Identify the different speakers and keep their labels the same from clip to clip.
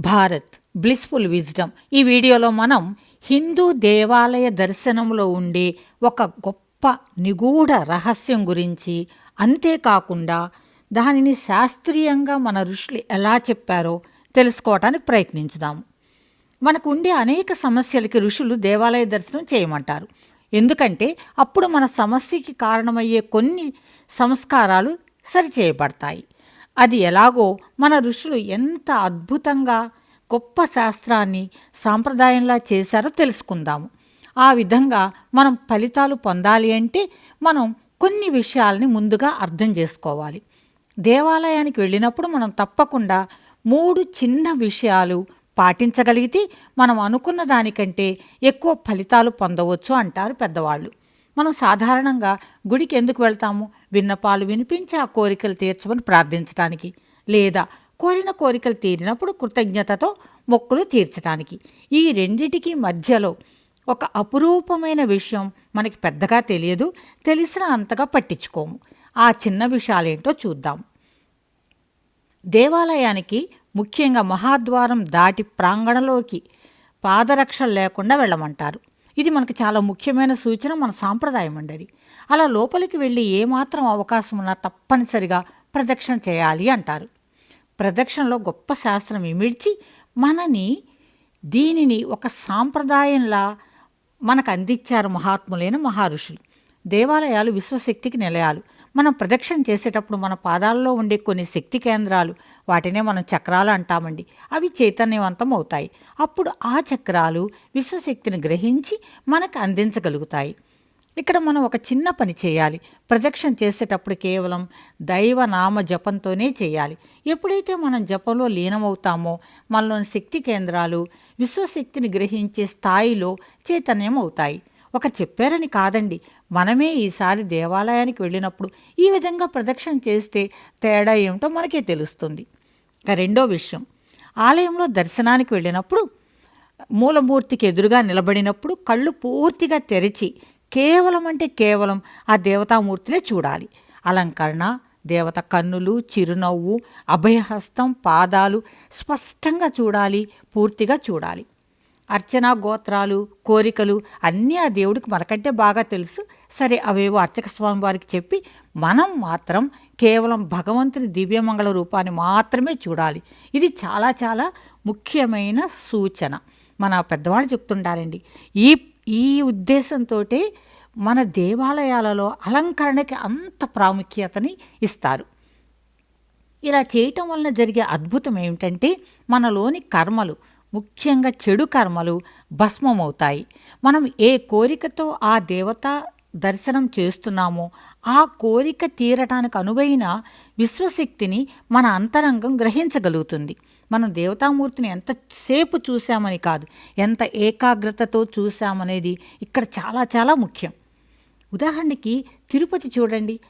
Speaker 1: Bharat blissful wisdom ఈ వీడియోలో మనం హిందూ దేవాలయ దర్శనంలో ఉండే ఒక గొప్ప నిగూఢ రహస్యం గురించి అంతేకాకుండా దానిని శాస్త్రీయంగా మన ఋషులు ఎలా చెప్పారో తెలుసుకోవటానికి ప్రయత్నించుదాము మనకు ఉండే అనేక సమస్యలకి ఋషులు దేవాలయ దర్శనం చేయమంటారు. ఎందుకంటే అప్పుడు మన సమస్యకి కారణమయ్యే కొన్ని సంస్కారాలు సరిచేయబడతాయి. అది ఎలాగో మన ఋషులు ఎంత అద్భుతంగా గొప్ప శాస్త్రాన్ని సాంప్రదాయంలా చేశారో తెలుసుకుందాము. ఆ విధంగా మనం ఫలితాలు పొందాలి అంటే మనం కొన్ని విషయాల్ని ముందుగా అర్థం చేసుకోవాలి. దేవాలయానికి వెళ్ళినప్పుడు మనం తప్పకుండా మూడు చిన్న విషయాలు పాటించగలిగితే మనం అనుకున్న దానికంటే ఎక్కువ ఫలితాలు పొందవచ్చు అంటారు పెద్దవాళ్ళు. మనం సాధారణంగా గుడికి ఎందుకు వెళ్తాము? విన్నపాలు వినిపించి ఆ కోరికలు తీర్చమని ప్రార్థించడానికి లేదా కోరిన కోరికలు తీరినప్పుడు కృతజ్ఞతతో మొక్కులు తీర్చడానికి ఈ రెండిటికి మధ్యలో ఒక అపురూపమైన విషయం మనకి పెద్దగా తెలియదు తెలిసిన అంతగా పట్టించుకోము. ఆ చిన్న విషయాలేంటో చూద్దాం. దేవాలయానికి ముఖ్యంగా మహాద్వారం దాటి ప్రాంగణలోకి పాదరక్షలు లేకుండా వెళ్ళమంటారు. ఇది మనకు చాలా ముఖ్యమైన సూచన మన సాంప్రదాయం అండి అది. అలా లోపలికి వెళ్ళి ఏమాత్రం అవకాశం ఉన్నా తప్పనిసరిగా ప్రదక్షిణ చేయాలి అంటారు. ప్రదక్షిణలో గొప్ప శాస్త్రం ఇమిడ్చి మనని దీనిని ఒక సాంప్రదాయంలా మనకు అందించారు మహాత్ములైన మహర్షులు. దేవాలయాలు విశ్వశక్తికి నిలయాలు. మనం ప్రదక్షిణ చేసేటప్పుడు మన పాదాల్లో ఉండే కొన్ని శక్తి కేంద్రాలు వాటినే మనం చక్రాలు అంటామండి. అవి చైతన్యవంతం అవుతాయి అప్పుడు ఆ చక్రాలు విశ్వశక్తిని గ్రహించి మనకు అందించగలుగుతాయి. ఇక్కడ మనం ఒక చిన్న పని చేయాలి. ప్రదక్షిణ చేసేటప్పుడు కేవలం దైవ నామ జపంతోనే చేయాలి. ఎప్పుడైతే మనం జపంలో లీనమవుతామో మనలోని శక్తి కేంద్రాలు విశ్వశక్తిని గ్రహించే స్థాయిలో చైతన్యం అవుతాయి ఒక చెప్పారని కాదండి. మనమే ఈసారి దేవాలయానికి వెళ్ళినప్పుడు ఈ విధంగా ప్రదక్షిణ చేస్తే తేడా ఏమిటో మనకే తెలుస్తుంది. ఇక రెండో విషయం ఆలయంలో దర్శనానికి వెళ్ళినప్పుడు మూలమూర్తికి ఎదురుగా నిలబడినప్పుడు కళ్ళు పూర్తిగా తెరిచి కేవలం అంటే కేవలం ఆ దేవతామూర్తినే చూడాలి. అలంకరణ దేవత కన్నులు చిరునవ్వు అభయహస్తం పాదాలు స్పష్టంగా చూడాలి పూర్తిగా చూడాలి. అర్చన గోత్రాలు కోరికలు అన్నీ ఆ దేవుడికి మనకంటే బాగా తెలుసు. సరే అవేవో అర్చక స్వామి వారికి చెప్పి మనం మాత్రం కేవలం భగవంతుని దివ్యమంగళ రూపాన్ని మాత్రమే చూడాలి. ఇది చాలా చాలా ముఖ్యమైన సూచన. మన పెద్దవాళ్ళు చెప్తుంటారండి. ఈ ఈ ఉద్దేశంతో మన దేవాలయాలలో అలంకరణకి అంత ప్రాముఖ్యతని ఇస్తారు. ఇలా చేయటం వలన జరిగే అద్భుతం ఏమిటంటే మనలోని కర్మలు ముఖ్యంగా చెడు కర్మలు భస్మమవుతాయి. మనం ఏ కోరికతో ఆ దేవత దర్శనం చేస్తున్నామో. ఆ కోరిక తీరటానికి అనువైన విశ్వశక్తిని మన అంతరంగం గ్రహించగలుగుతుంది. మనం దేవతామూర్తిని ఎంతసేపు చూశామని కాదు ఎంత ఏకాగ్రతతో చూశామనేది ఇక్కడ చాలా చాలా ముఖ్యం. ఉదాహరణకి తిరుపతి చూడండి.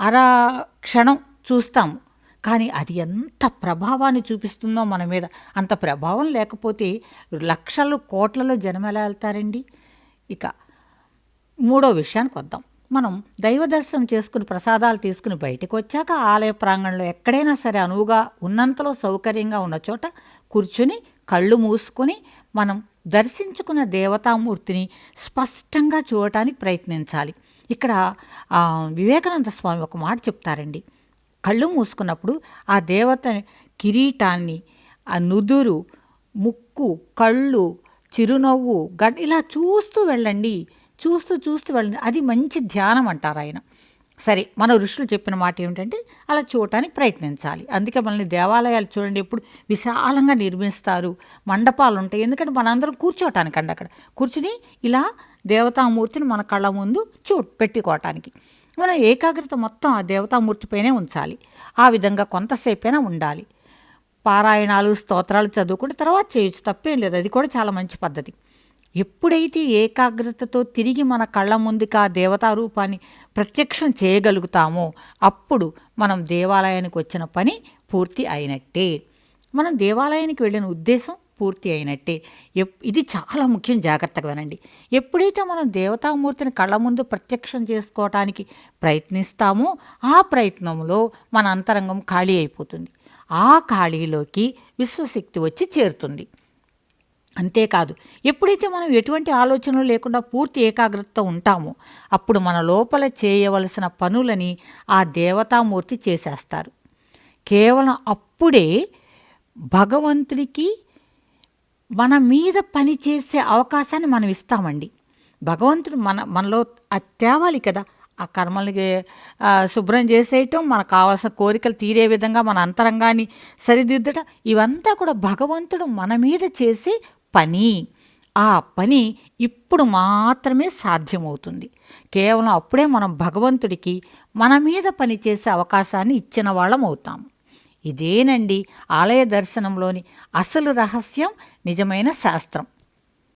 Speaker 1: అరా క్షణం చూస్తాము. కానీ అది ఎంత ప్రభావాన్ని చూపిస్తుందో మన మీద. అంత ప్రభావం లేకపోతే లక్షలు కోట్లలో జనం ఎలా వెళ్తారండి? ఇక మూడో విషయానికి వద్దాం. మనం దైవ దర్శనం చేసుకుని ప్రసాదాలు తీసుకుని బయటకు వచ్చాక ఆలయ ప్రాంగణంలో ఎక్కడైనా సరే అనువుగా ఉన్నంతలో సౌకర్యంగా ఉన్న చోట కూర్చుని కళ్ళు మూసుకొని మనం దర్శించుకున్న దేవతామూర్తిని స్పష్టంగా చూడటానికి ప్రయత్నించాలి. ఇక్కడ వివేకానంద స్వామి ఒక మాట చెప్తారండి. కళ్ళు మూసుకున్నప్పుడు ఆ దేవత కిరీటాన్ని ఆ నుదురు ముక్కు కళ్ళు చిరునవ్వు గడ్ ఇలా చూస్తూ వెళ్ళండి. చూస్తూ చూస్తూ వెళ్ళింది. అది మంచి ధ్యానం అంటారు ఆయన. సరే మన ఋషులు చెప్పిన మాట ఏమిటంటే అలా చూడటానికి ప్రయత్నించాలి. అందుకే మనల్ని దేవాలయాలు చూడండి ఎప్పుడు విశాలంగా నిర్మిస్తారు. మండపాలు ఉంటాయి. ఎందుకంటే మనందరం కూర్చోవటానికి అండి అక్కడ. కూర్చుని ఇలా దేవతామూర్తిని మన కళ్ళ ముందు చూ పెట్టుకోవటానికి మనం ఏకాగ్రత మొత్తం ఆ దేవతామూర్తిపైనే ఉంచాలి. ఆ విధంగా కొంతసేపైనా ఉండాలి. పారాయణాలు స్తోత్రాలు చదువుకుంటే తర్వాత చేయొచ్చు. తప్పేం లేదు. అది కూడా చాలా మంచి పద్ధతి. ఎప్పుడైతే ఏకాగ్రతతో తిరిగి మన కళ్ళ ముందుకు ఆ దేవతా రూపాన్ని ప్రత్యక్షం చేయగలుగుతామో అప్పుడు మనం దేవాలయానికి వచ్చిన పని పూర్తి అయినట్టే. మనం దేవాలయానికి వెళ్ళిన ఉద్దేశం పూర్తి అయినట్టే. ఇది చాలా ముఖ్యం జాగ్రత్తగా వినండి. ఎప్పుడైతే మనం దేవతామూర్తిని కళ్ళ ముందు ప్రత్యక్షం చేసుకోవటానికి ప్రయత్నిస్తామో ఆ ప్రయత్నంలో మన అంతరంగం ఖాళీ అయిపోతుంది. ఆ ఖాళీలోకి విశ్వశక్తి వచ్చి చేరుతుంది. అంతేకాదు. ఎప్పుడైతే మనం ఎటువంటి ఆలోచనలు లేకుండా పూర్తి ఏకాగ్రతతో ఉంటామో అప్పుడు మన లోపల చేయవలసిన పనులని ఆ దేవతామూర్తి చేసేస్తారు. కేవలం అప్పుడే భగవంతుడికి మన మీద పని చేసే అవకాశాన్ని మనం ఇస్తామండి. భగవంతుడు మన మనలో అది తేవాలి కదా. ఆ కర్మలకి శుభ్రం చేసేయటం మనకు కావాల్సిన కోరికలు తీరే విధంగా మన అంతరంగాన్ని సరిదిద్దటం ఇవంతా కూడా భగవంతుడు మన మీద చేసే పని ఆ పని ఇప్పుడు మాత్రమే సాధ్యమవుతుంది. కేవలం అప్పుడే మనం భగవంతుడికి మన మీద పని చేసే అవకాశాన్ని ఇచ్చిన వాళ్ళం అవుతాం. ఇదేనండి ఆలయ దర్శనంలోని అసలు రహస్యం నిజమైన శాస్త్రం.